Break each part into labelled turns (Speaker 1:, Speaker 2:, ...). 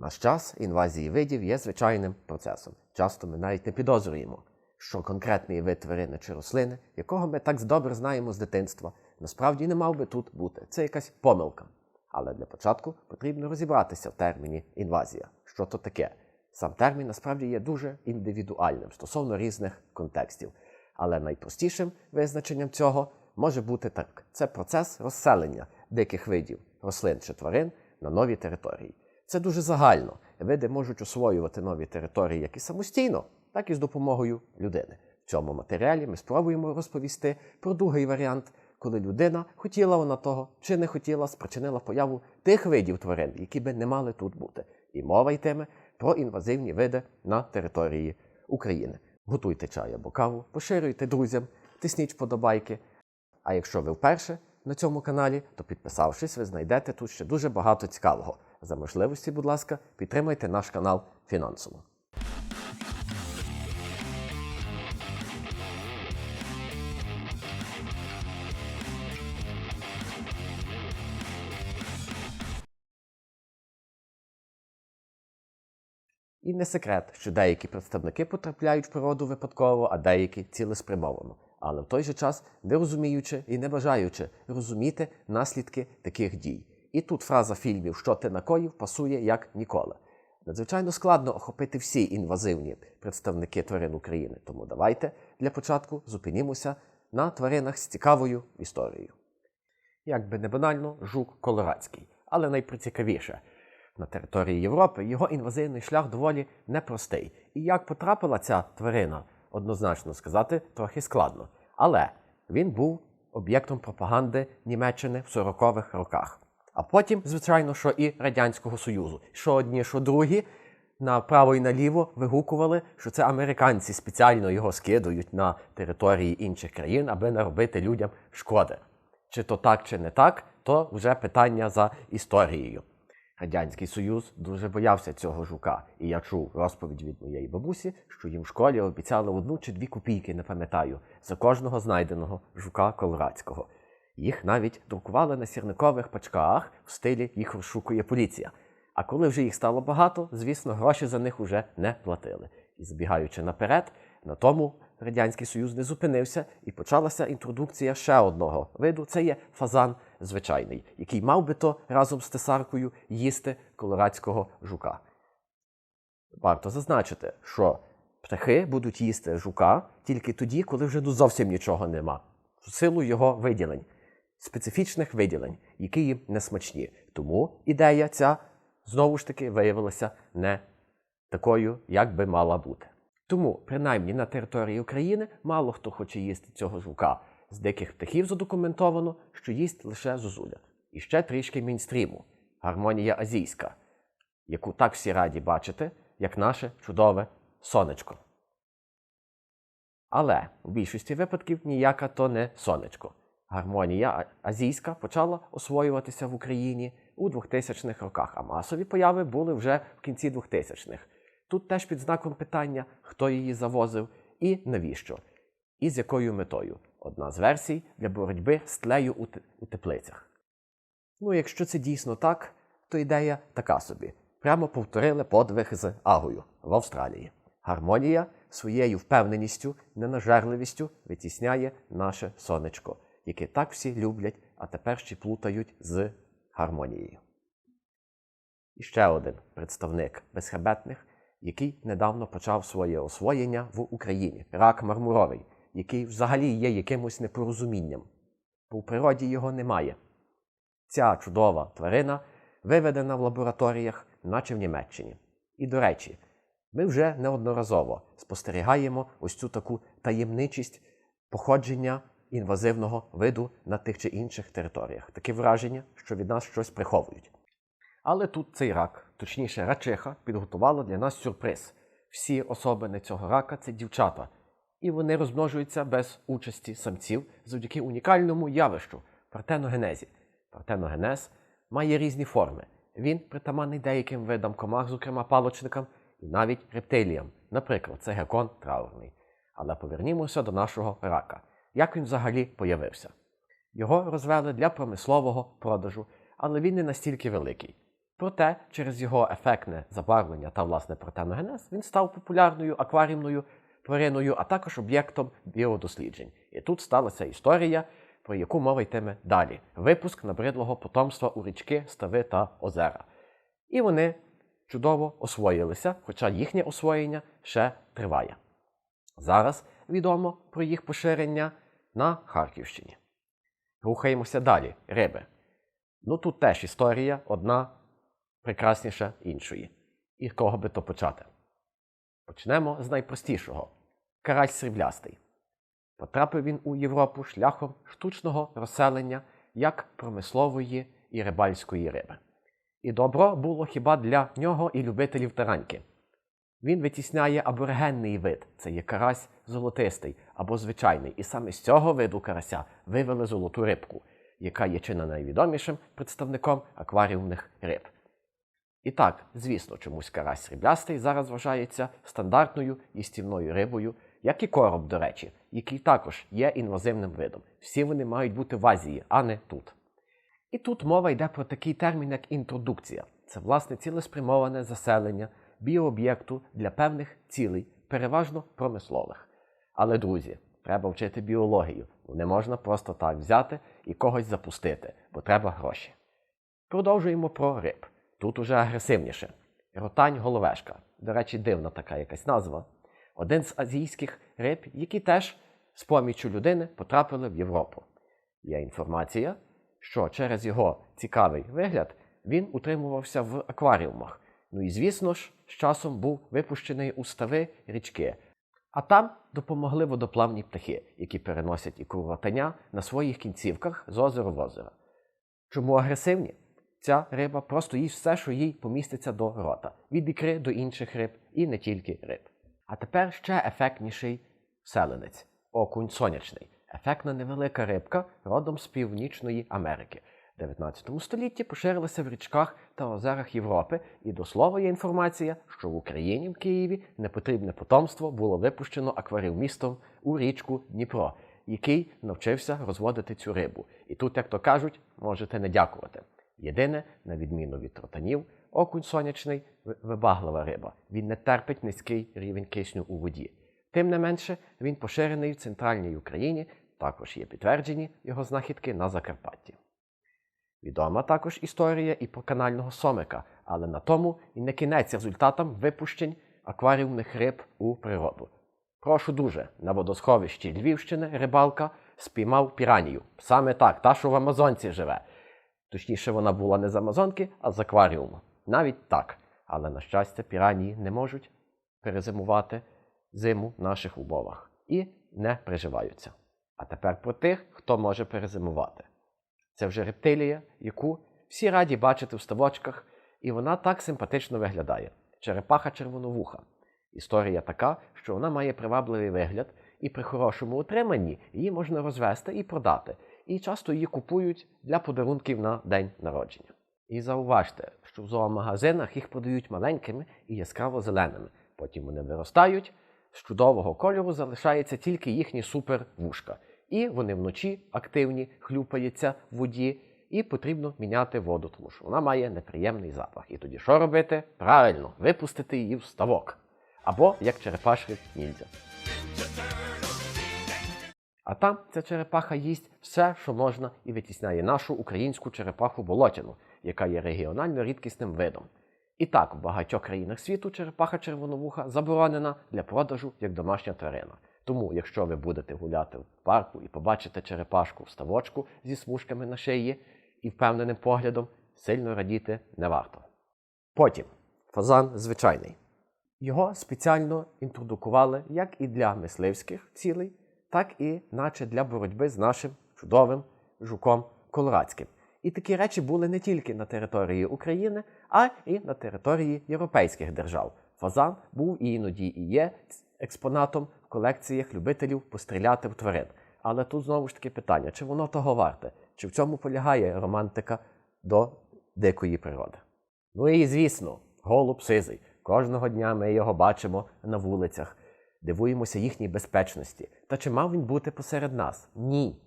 Speaker 1: Наш час інвазії видів є звичайним процесом. Часто ми навіть не підозрюємо, що конкретний вид тварини чи рослини, якого ми так добре знаємо з дитинства, насправді не мав би тут бути. Це якась помилка. Але для початку потрібно розібратися в терміні інвазія. Що то таке? Сам термін насправді є дуже індивідуальним стосовно різних контекстів. Але найпростішим визначенням цього може бути так: це процес розселення диких видів рослин чи тварин на нові території. Це дуже загально. Види можуть освоювати нові території як і самостійно, так і з допомогою людини. В цьому матеріалі ми спробуємо розповісти про другий варіант, коли людина хотіла вона того чи не хотіла, спричинила появу тих видів тварин, які би не мали тут бути. І мова йтиме про інвазивні види на території України. Готуйте чай або каву, поширюйте друзям, тисніть вподобайки. А якщо ви вперше на цьому каналі, то підписавшись, ви знайдете тут ще дуже багато цікавого. За можливості, будь ласка, підтримайте наш канал фінансово. І не секрет, що деякі представники потрапляють в природу випадково, а деякі цілеспрямовано. Але в той же час не розуміючи і не бажаючи розуміти наслідки таких дій. І тут фраза фільмів Що ти накоїв пасує як ніколи. Надзвичайно складно охопити всі інвазивні представники тварин України. Тому давайте для початку зупинімося на тваринах з цікавою історією. Як би не банально, жук колорадський, але найприцікавіше. На території Європи його інвазивний шлях доволі непростий. І як потрапила ця тварина, однозначно сказати, трохи складно. Але він був об'єктом пропаганди Німеччини в 40-х роках. А потім, звичайно, що і Радянського Союзу. Що одні, що другі направо і наліво вигукували, що це американці спеціально його скидують на території інших країн, аби наробити людям шкоди. Чи то так, чи не так, то вже питання за історією. Радянський Союз дуже боявся цього жука, і я чув розповідь від моєї бабусі, що їм в школі обіцяли одну чи дві копійки, не пам'ятаю, за кожного знайденого жука колорадського. Їх навіть друкували на сірникових пачках в стилі їх розшукує поліція. А коли вже їх стало багато, звісно, гроші за них уже не платили. І збігаючи наперед, на тому Радянський Союз не зупинився і почалася інтродукція ще одного виду. Це є фазан звичайний, який мав би то разом з тесаркою їсти колорадського жука. Варто зазначити, що птахи будуть їсти жука тільки тоді, коли вже ну, зовсім нічого нема. В силу його виділень, специфічних виділень, які їм не смачні. Тому ідея ця знову ж таки виявилася не такою, як би мала бути. Тому, принаймні на території України, мало хто хоче їсти цього жука. З диких птахів задокументовано, що їсть лише зозуля. І ще трішки мінстріму гармонія азійська, яку так всі раді бачити, як наше чудове сонечко. Але в більшості випадків ніяка то не сонечко. Гармонія азійська почала освоюватися в Україні у 2000-х роках, а масові появи були вже в кінці 2000-х. Тут теж під знаком питання, хто її завозив і навіщо, і з якою метою. Одна з версій для боротьби з тлею у теплицях. Ну, якщо це дійсно так, то ідея така собі. Прямо повторили подвиг з Агою в Австралії. Гармонія своєю впевненістю, ненажерливістю витісняє наше сонечко, яке так всі люблять, а тепер ще плутають з гармонією. І ще один представник безхребетних, який недавно почав своє освоєння в Україні рак мармуровий, який взагалі є якимось непорозумінням, бо в природі його немає. Ця чудова тварина виведена в лабораторіях, наче в Німеччині. І, до речі, ми вже неодноразово спостерігаємо ось цю таку таємничість походження інвазивного виду на тих чи інших територіях. Таке враження, що від нас щось приховують. Але тут цей рак, точніше, рачиха, підготувала для нас сюрприз. Всі особини цього рака це дівчата, і вони розмножуються без участі самців завдяки унікальному явищу партеногенезі. Партеногенез має різні форми. Він притаманний деяким видам комах, зокрема палочникам, і навіть рептиліям, наприклад, це гекон траурний. Але повернімося до нашого рака. Як він взагалі появився? Його розвели для промислового продажу, але він не настільки великий. Проте через його ефектне забарвлення та власне протеногенез він став популярною акваріумною твариною, а також об'єктом біодосліджень. І тут сталася історія, про яку мова йтиме далі: випуск набридлого потомства у річки, стави та озера. І вони чудово освоїлися, хоча їхнє освоєння ще триває. Зараз відомо про їх поширення на Харківщині. Рухаємося далі. Риби. Ну тут теж історія одна прекрасніша іншої. І кого би то почати? Почнемо з найпростішого: карась сріблястий. Потрапив він у Європу шляхом штучного розселення як промислової і рибальської риби. І добро було хіба для нього і любителів тараньки. Він витісняє аборигенний вид, це є карась золотистий або звичайний, і саме з цього виду карася вивели золоту рибку, яка є чи не найвідомішим представником акваріумних риб. І так, звісно, чомусь карась сріблястий зараз вважається стандартною їстівною рибою, як і короб, до речі, який також є інвазивним видом. Всі вони мають бути в Азії, а не тут. І тут мова йде про такий термін, як інтродукція. Це власне цілеспрямоване заселення біооб'єкту для певних цілей, переважно промислових. Але, друзі, треба вчити біологію. Не можна просто так взяти і когось запустити, бо треба гроші. Продовжуємо про риб. Тут уже агресивніше. Ротань головешка. До речі, дивна така якась назва. Один з азійських риб, які теж з поміччю людини потрапили в Європу. Є інформація, що через його цікавий вигляд він утримувався в акваріумах. Ну і звісно ж, з часом був випущений у стави річки. А там допомогли водоплавні птахи, які переносять ікру ротаня на своїх кінцівках з озера в озеро. Чому агресивні? Ця риба просто їсть все, що їй поміститься до рота, від ікри до інших риб і не тільки риб. А тепер ще ефектніший селенець окунь сонячний. Ефектна невелика рибка родом з Північної Америки. В 19 столітті поширилася в річках та озерах Європи, і до слова є інформація, що в Україні в Києві непотрібне потомство було випущено акваріумістом у річку Дніпро, який навчився розводити цю рибу. І тут, як то кажуть, можете не дякувати. Єдине, на відміну від тротанів, окунь сонячний вибаглива риба. Він не терпить низький рівень кисню у воді. Тим не менше, він поширений в центральній Україні, також є підтверджені його знахідки на Закарпатті. Відома також історія і про канального сомика, але на тому і не кінець результатам випущень акваріумних риб у природу. Прошу дуже, на водосховищі Львівщини рибалка спіймав піранію. Саме так, та, що в Амазонці живе. Точніше, вона була не з Амазонки, а з акваріуму. Навіть так. Але, на щастя, піранії не можуть перезимувати зиму в наших умовах і не приживаються. А тепер про тих, хто може перезимувати. Це вже рептилія, яку всі раді бачити в ставочках, і вона так симпатично виглядає. Черепаха червоновуха. Історія така, що вона має привабливий вигляд, і при хорошому утриманні її можна розвести і продати. І часто її купують для подарунків на день народження. І зауважте, що в зоомагазинах їх продають маленькими і яскраво зеленими. Потім вони виростають, з чудового кольору залишається тільки їхні супервушка. І вони вночі активні, хлюпаються в воді, і потрібно міняти воду, тому що вона має неприємний запах. І тоді що робити? Правильно, випустити її в ставок. Або як черепашки ніндзя. А там ця черепаха їсть все, що можна, і витісняє нашу українську черепаху болотяну, яка є регіонально рідкісним видом. І так, в багатьох країнах світу черепаха червоновуха заборонена для продажу як домашня тварина. Тому, якщо ви будете гуляти в парку і побачите черепашку в ставочку зі смужками на шиї і впевненим поглядом, сильно радіти не варто. Потім фазан звичайний. Його спеціально інтродукували як і для мисливських цілей, так і наче для боротьби з нашим чудовим жуком колорадським. І такі речі були не тільки на території України, а і на території європейських держав. Фазан був і іноді і є експонатом в колекціях любителів постріляти в тварин. Але тут знову ж таки питання: чи воно того варте, чи в цьому полягає романтика до дикої природи? Ну і звісно, голуб сизий. Кожного дня ми його бачимо на вулицях, дивуємося їхній безпечності. Та чи мав він бути посеред нас? Ні.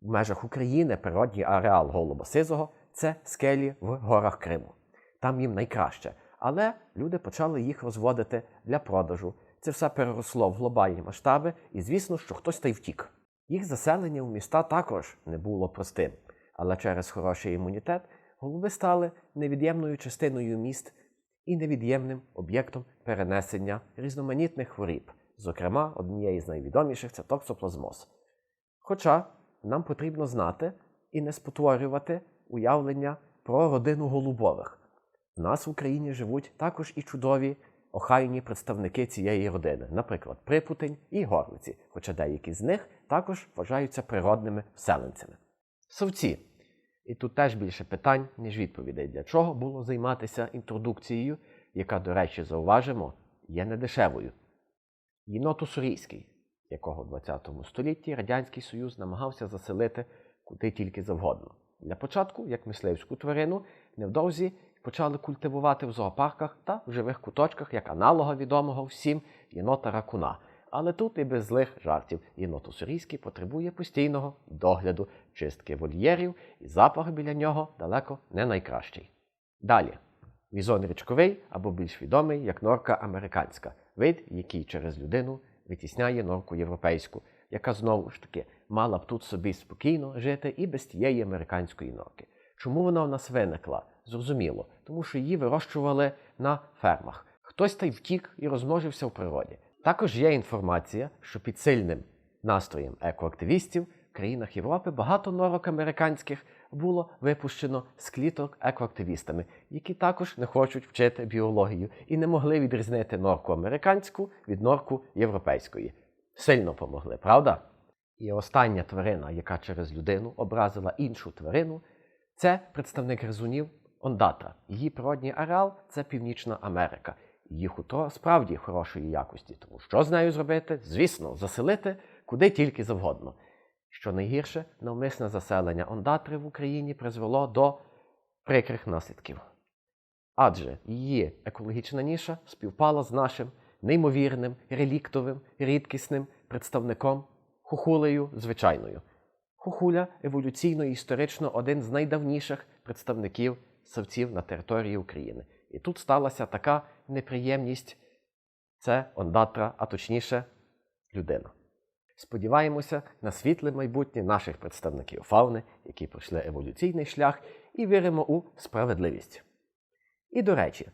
Speaker 1: В межах України природній ареал голуба сизого це скелі в горах Криму. там їм найкраще. Але люди почали їх розводити для продажу. Це все переросло в глобальні масштаби, і звісно, що хтось та й втік. Їх заселення в міста також не було простим, але через хороший імунітет голуби стали невід'ємною частиною міст і невід'ємним об'єктом перенесення різноманітних хворіб, зокрема, однієї з найвідоміших це токсоплазмоз. Хоча нам потрібно знати і не спотворювати уявлення про родину голубових. В нас в Україні живуть також і чудові охайні представники цієї родини, наприклад, Припутень і Горлиці, хоча деякі з них також вважаються природними вселенцями. Совці. І тут теж більше питань, ніж відповідей, для чого було займатися інтродукцією, яка, до речі, зауважимо, є недешевою. Єнот Уссурійський, якого в 20 столітті Радянський Союз намагався заселити куди тільки завгодно. Для початку, як мисливську тварину, невдовзі почали культивувати в зоопарках та в живих куточках як аналога відомого всім єнота ракуна. Але тут і без злих жартів єнот уссурійський потребує постійного догляду, чистки вольєрів, і запах біля нього далеко не найкращий. Далі. Візон річковий або більш відомий як норка американська, вид, який через людину витісняє норку європейську, яка знову ж таки мала б тут собі спокійно жити і без тієї американської норки. Чому вона в нас виникла? Зрозуміло, тому що її вирощували на фермах. Хтось та й втік і розмножився в природі. Також є інформація, що під сильним настроєм екоактивістів в країнах Європи багато норок американських було випущено з кліток екоактивістами, які також не хочуть вчити біологію і не могли відрізнити норку американську від норку європейської. Сильно помогли, правда? І остання тварина, яка через людину образила іншу тварину, це представник гризунів ондатра. Її природній ареал це Північна Америка. Її хутро справді хорошої якості. Тому що з нею зробити? Звісно, заселити куди тільки завгодно. Що найгірше, навмисне заселення ондатри в Україні призвело до прикрих наслідків. Адже її екологічна ніша співпала з нашим неймовірним, реліктовим, рідкісним представником хухулею звичайною. Хухуля еволюційно і історично один з найдавніших представників савців на території України. І тут сталася така неприємність це ондатра, а точніше, людина. Сподіваємося на світле майбутнє наших представників фауни, які пройшли еволюційний шлях, і віримо у справедливість. І до речі,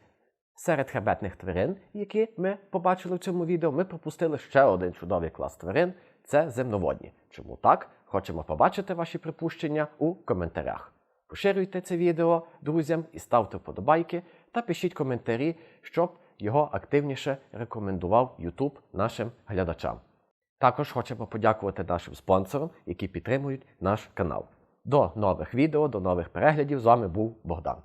Speaker 1: серед хребетних тварин, які ми побачили в цьому відео, ми пропустили ще один чудовий клас тварин це земноводні. Чому так? Хочемо побачити ваші припущення у коментарях. Поширюйте це відео друзям і ставте вподобайки та пишіть коментарі, щоб його активніше рекомендував YouTube нашим глядачам. Також хочемо подякувати нашим спонсорам, які підтримують наш канал. До нових відео, до нових переглядів. З вами був Богдан.